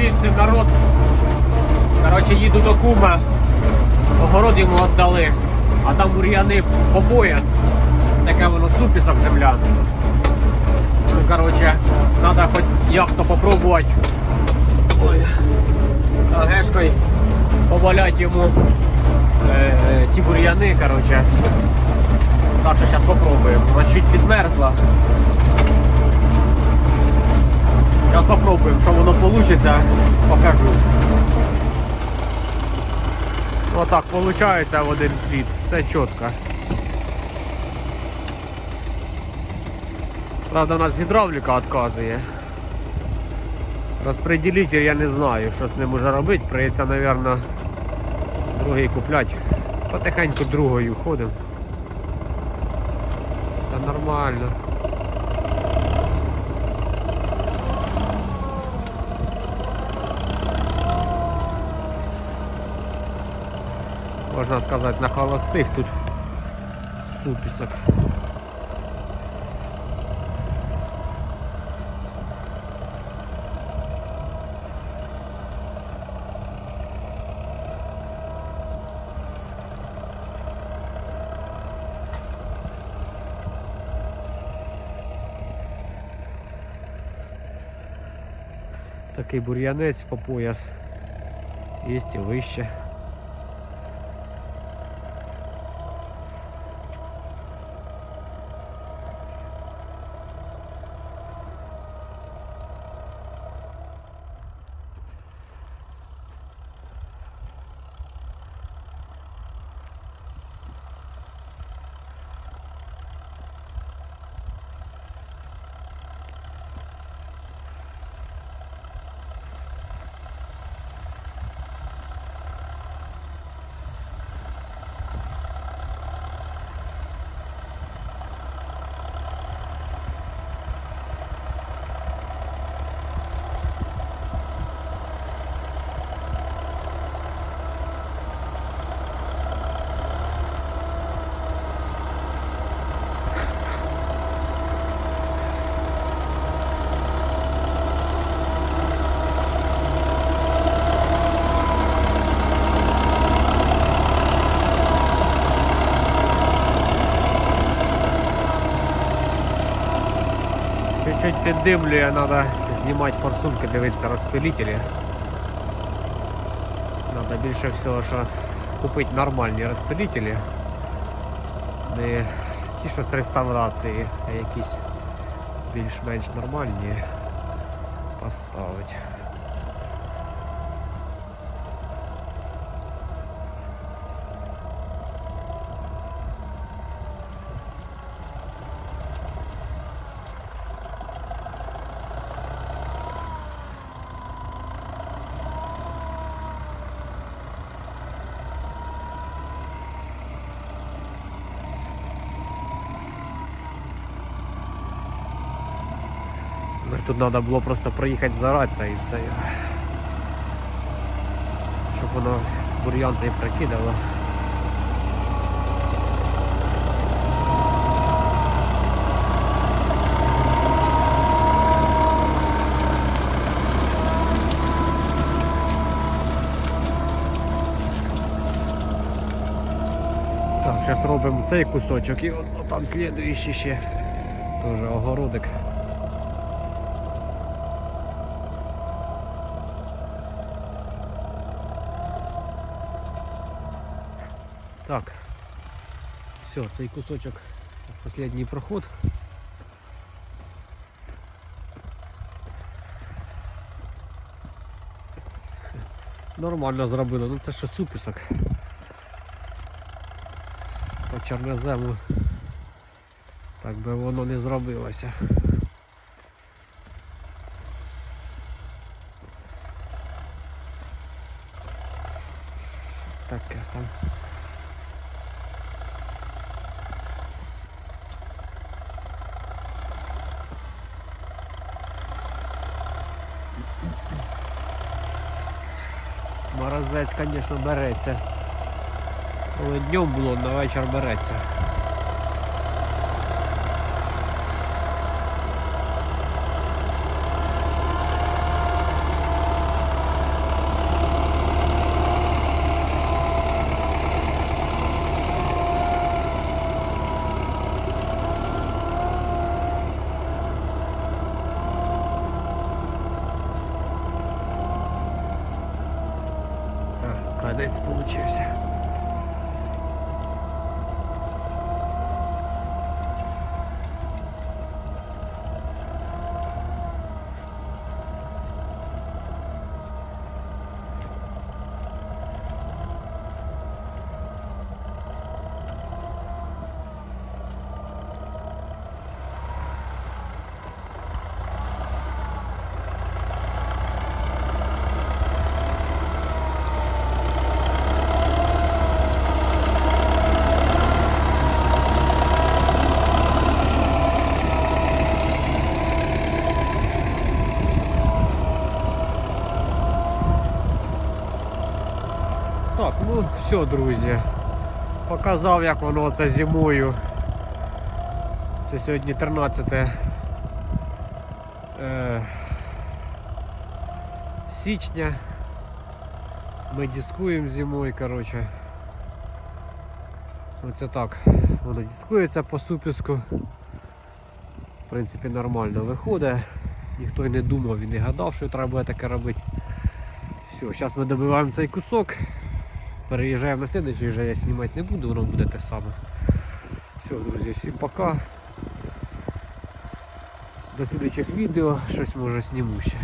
Дивіться, народ. Коротше, їду до кума. Огород йому віддали. А там бур'яни по пояс. Таке воно супісок земляне. Ну, коротше, треба хоч як-то попробувати. Ой. Гешкою повалять йому е, ті бур'яни, коротше. Так що зараз попробуємо. Вона чуть підмерзла. Зараз попробуємо, що воно вийде, покажу. Отак виходить в один світ, все чітко. Правда, у нас гідравліка відказує. Розпределитель я не знаю, що з ним уже робити. Прийдеться, мабуть, другий купляти. Потихеньку другою ходимо. Та нормально. Можна сказати, на холостих тут супісок. Такий бур'янець по пояс. Є і вище. Піддимлює, треба знімати форсунки, дивитися розпилителі. Треба більше всього, що купити нормальні розпилителі. Не ті, що з реставрації, а якісь більш-менш нормальні поставити. Тут треба було просто проїхати зарати та і все. Щоб воно бур'ян цей прикидало. Так, зараз робимо цей кусочок і от, от там слідуючий ще теж огородик. Так, все, цей кусочок останній проход. Нормально зробили, ну це ще супісок. По чорнозему так би воно не зробилося. Таке там. Морозець, звісно, береться. Коли днем було, на вечір береться. Млинець получився. Так, ну все, друзі. Показав, як воно це зимою. Це сьогодні 13 е, січня. Ми дискуємо зимою, коротше. Оце так. Воно дискується по супіску. В принципі, нормально виходить. Ніхто й не думав і не гадав, що треба таке робити. Все, зараз ми добиваємо цей кусок. Переїжджаємо на слідчий, вже я знімати не буду, воно буде те саме. Все, друзі, всім пока. До слідчих відео щось може зніму ще.